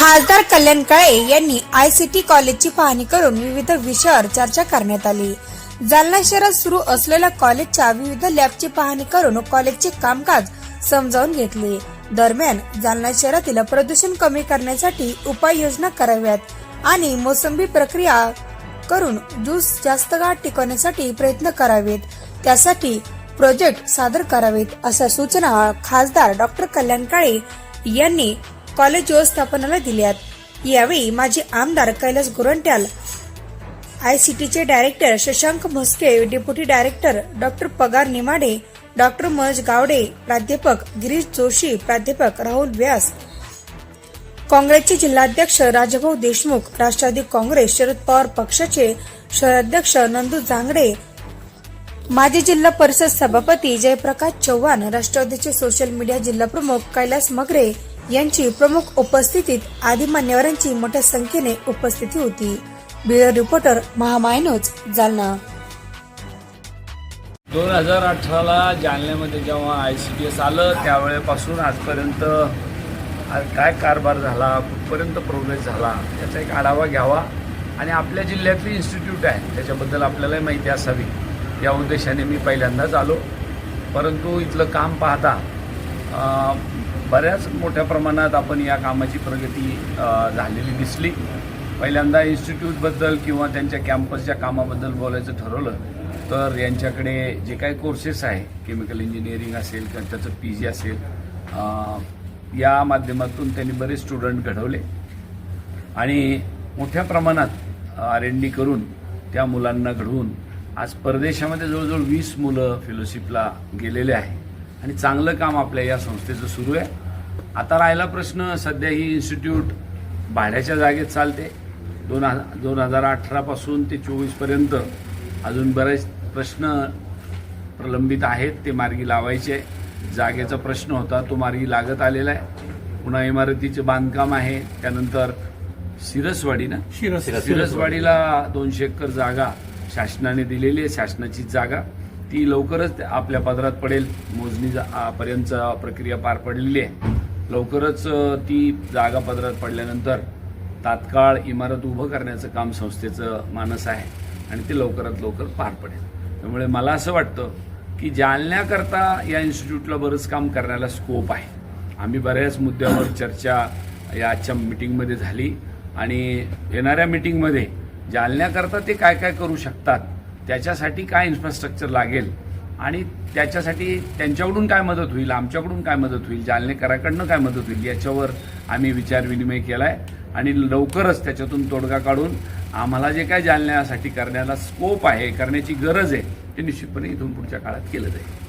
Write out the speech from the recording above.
खासदार कल्याण काळे यांनी I C T कॉलेजची पाहणी करून विविध विषयावर चर्चा करण्यात आली. जालना शहरात सुरू असलेल्या कॉलेजच्या विविध लॅबची पाहणी करून कॉलेजचे कामकाज समजावून घेतले. दरम्यान जालना शहरातील प्रदूषण कमी करण्यासाठी उपाययोजना कराव्यात आणि मोसंबी प्रक्रिया करून ज्यूस जास्त काळ टिकवण्यासाठी प्रयत्न करावेत. त्यासाठी प्रोजेक्ट सादर करावेत अशा सूचना खासदार डॉक्टर कल्याण काळे यांनी कॉलेज व्यवस्थापनाला दिल्यात. यावेळी माजी आमदार कैलास गोरंट्याल टीचे director Shashank Mhaske deputy director doctor Pagar Nimade doctor Manoj Gawade प्राध्यापक गिरीश जोशी प्राध्यापक राहुल व्यास काँग्रेसचे जिल्हाध्यक्ष राजभाऊ देशमुख राष्ट्रवादी काँग्रेस शरद पवार पक्षाचे शहराध्यक्ष नंदू जांगडे माजी जिल्हा परिषद सभापती जयप्रकाश चव्हाण राष्ट्रवादीचे सोशल मीडिया जिल्हा प्रमुख कैलास मगरे यांची प्रमुख उपस्थितीत आदी मान्यवरांची मोठ्या संख्येने उपस्थिती होती. ब्युरो रिपोर्टर महामायनोज जालना. दोन हजार अठराला जालन्यामध्ये जेव्हा आय सी डी एस आलं त्यावेळेपासून आजपर्यंत आज काय कारभार झाला कुठपर्यंत प्रोग्रेस झाला याचा एक आढावा घ्यावा. आणि आपल्या जिल्ह्यातली इन्स्टिट्यूट आहे त्याच्याबद्दल आपल्यालाही माहिती असावी. या उद्देशाने मी पहिल्यांदाच आलो. परंतु इथलं काम पाहता बऱ्याच मोठ्या प्रमाणात आपण या कामाची प्रगती झालेली दिसली. पहिल्यांदा इन्स्टिट्यूटबद्दल किंवा त्यांच्या कॅम्पसच्या कामाबद्दल बोलायचं ठरवलं तर यांच्याकडे जे काही कोर्सेस आहे केमिकल इंजिनिअरिंग असेल किंवा त्याचं पी जी असेल या माध्यमातून त्यांनी बरेच स्टुडंट घडवले. आणि मोठ्या प्रमाणात आर एन डी करून त्या मुलांना घडवून आज परदेशामध्ये जवळजवळ वीस मुलं फेलोशिपला गेलेले आहे आणि चांगलं काम आपल्या या संस्थेचं सुरू आहे. आता राहिला प्रश्न सध्या ही इन्स्टिट्यूट भाड्याच्या जागेत चालते. दोन हजार दोन हजार अठरापासून ते चोवीसपर्यंत अजून बरेच प्रश्न प्रलंबित आहेत ते मार्गी लावायचे जागेचा प्रश्न होता तो मार्गी लागत आलेला आहे. पुन्हा इमारतीचे बांधकाम आहे त्यानंतर सिरसवाडी ना? सिरसवाडीला दोनशे एकर जागा शासनाने दिलेली आहे शासनाची जागा. ती लवकरच आपल्या पदरात पडेल. मोजणी पर्यंत प्रक्रिया पार पडलेली आहे. लवकरच ती जागा पदरात पडल्यानंतर तात्काळ इमारत उभं करण्याचं काम संस्थेचं मानस आहे आणि ते लवकरात लवकर पार पडेल. त्यामुळे मला असं वाटतं की जालन्याकरता या इन्स्टिट्यूटला बरंच काम करण्याला स्कोप आहे. आम्ही बऱ्याच मुद्द्यावर चर्चा या आजच्या मिटिंगमध्ये झाली आणि येणाऱ्या मिटिंगमध्ये जालन्याकरता ते काय काय करू शकतात त्याच्यासाठी काय इन्फ्रास्ट्रक्चर लागेल? आणि त्याच्यासाठी त्यांच्याकडून काय मदत होईल? आमच्याकडून काय मदत होईल? जालनेकराकडनं काय मदत होईल? याच्यावर आम्ही विचार विनिमय केला आहे आणि लवकरच त्याच्यातून तोडगा काढून आम्हाला जे काय जालन्यासाठी करण्याला स्कोप आहे करण्याची गरज आहे ते निश्चितपणे इथून पुढच्या काळात केलं जाईल.